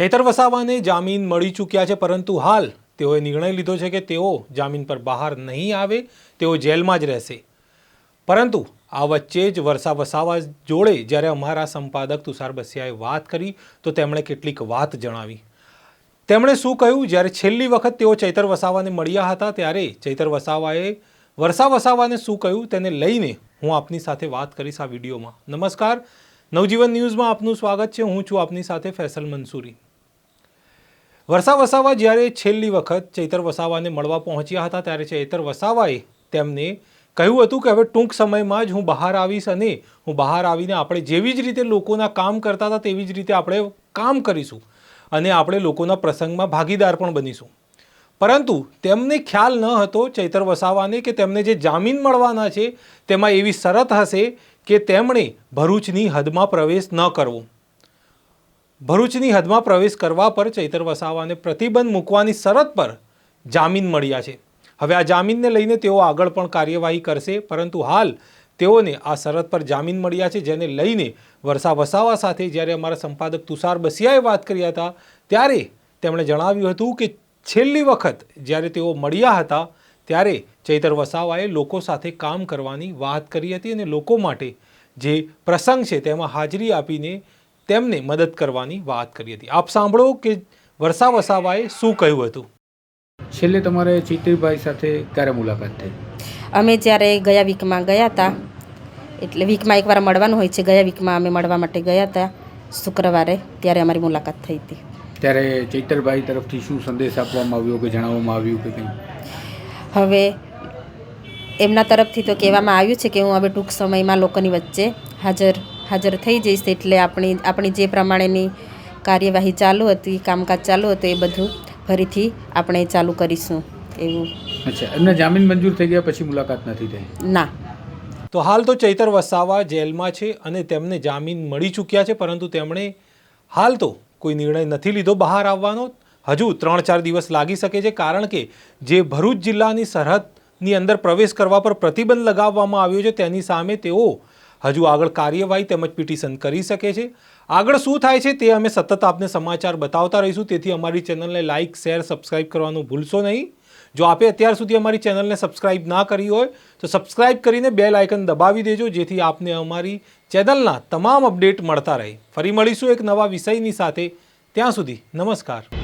ચૈતર વસાવાને જામીન મળી ચૂક્યા છે, પરંતુ હાલ તેઓએ નિર્ણય લીધો છે કે તેઓ જામીન પર બહાર નહીં આવે, તેઓ જેલમાં જ રહેશે. પરંતુ આ વચ્ચે જ વર્ષા વસાવા જોડે જ્યારે અમારા સંપાદક તુષાર બસિયાએ વાત કરી, તો તેમણે કેટલીક વાત જણાવી. તેમણે શું કહ્યું? જ્યારે છેલ્લી વખત તેઓ ચૈતર વસાવાને મળ્યા હતા, ત્યારે ચૈતર વસાવાએ વર્ષા વસાવાને શું કહ્યું? તેને લઈને હું આપની સાથે વાત કરીશ આ વિડીયોમાં. નમસ્કાર. નવજીવન ન્યૂઝમાં આપનું સ્વાગત છે. હું છું આપની સાથે ફેસલ મંસૂરી. વર્ષા વસાવા જ્યારે છેલ્લી વખત ચૈતર વસાવાને મળવા પહોંચ્યા હતા ત્યારે ચૈતર વસાવાએ તેમને કહ્યું હતું કે હવે ટૂંક સમયમાં જ હું બહાર આવીશ અને હું બહાર આવીને આપણે જેવી જ રીતે લોકોના કામ કરતા હતા તેવી જ રીતે આપણે કામ કરીશું અને આપણે લોકોના પ્રસંગમાં ભાગીદાર પણ બનીશું. પરંતુ તેમને ખ્યાલ ન હતો ચૈતર વસાવાને કે તેમને જે જામીન મળવાના છે તેમાં એવી શરત હશે કે તેમણે ભરૂચની હદમાં પ્રવેશ ન કરવો. ભરૂચની હદમાં પ્રવેશ કરવા પર ચૈતર વસાવાને પ્રતિબંધ મૂકવાની શરત પર જામીન મળ્યા છે. હવે આ જામીનને લઈને તેઓ આગળ પણ કાર્યવાહી કરશે, પરંતુ હાલ તેઓને આ શરત પર જામીન મળ્યા છે, જેને લઈને વર્ષા વસાવા સાથે જ્યારે અમારા સંપાદક તુષાર બસિયાએ વાત કરી હતા, ત્યારે તેમણે જણાવ્યું હતું કે છેલ્લી વખત જ્યારે તેઓ મળ્યા હતા, ત્યારે ચૈતર વસાવાએ લોકો સાથે કામ કરવાની વાત કરી હતી અને લોકો માટે જે પ્રસંગ છે તેમાં હાજરી આપીને તેમને મદદ કરવાની વાત કરી હતી. આપ સાંભળો કે વર્ષા વસાવાએ શું કહ્યું હતું? છેલ્લે તમારે ચૈત્રીભાઈ સાથે ક્યારે મુલાકાત થઈ? અમે જ્યારે ગયા વીકમાં ગયા હતા એટલે વીકમાં એકવાર મળવાનું હોય છે ગયા વીકમાં અમે મળવા માટે ગયા હતા શુક્રવારે ત્યારે અમારી મુલાકાત થઈ હતી. ત્યારે ચૈતરભાઈ તરફથી શું સંદેશ આપવામાં આવ્યો કે જણાવવામાં આવ્યું કે કંઈ? હવે એમના તરફથી તો કહેવામાં આવ્યું છે કે હું હવે ટૂંક સમયમાં લોકોની વચ્ચે હાજર હાજર થઈ જઈશ એટલે આપણી આપણી જે પ્રમાણેની કાર્યવાહી ચાલુ હતી કામકાજ ચાલુ હતું એ બધું ફરીથી આપણે ચાલુ કરીશું એવું. અચ્છા એમને જામીન મંજૂર થઈ ગયા પછી મુલાકાત નથી થઈ? ના. તો હાલ તો ચૈતર વસાવા જેલમાં છે અને તેમને જામીન મળી ચૂક્યા છે પરંતુ તેમણે હાલ તો કોઈ નિર્ણય નથી લીધો બહાર આવવાનો. હજુ ત્રણ ચાર દિવસ લાગી શકે છે કારણ કે જે ભરૂચ જિલ્લાની સરહદની અંદર પ્રવેશ કરવા પર પ્રતિબંધ લગાવવામાં આવ્યો છે તેની સામે તેઓ હજુ આગળ કાર્યવાહી તેમજ પિટિશન કરી શકે છે. આગળ શું થાય છે તે અમે સતત આપને સમાચાર બતાવતા રહીશું. તેથી અમારી ચેનલને લાઇક શેર, સબસ્ક્રાઇબ કરવાનું ભૂલશો નહીં. જો આપે અત્યાર સુધી અમારી ચેનલને સબસ્ક્રાઇબ ના કરી હોય, તો સબસ્ક્રાઇબ કરીને બેલ આઇકન દબાવી દેજો, જેથી આપને અમારી ચેનલના તમામ અપડેટ મળતા રહે. ફરી મળીશું એક નવા વિષયની સાથે. ત્યાં સુધી નમસ્કાર.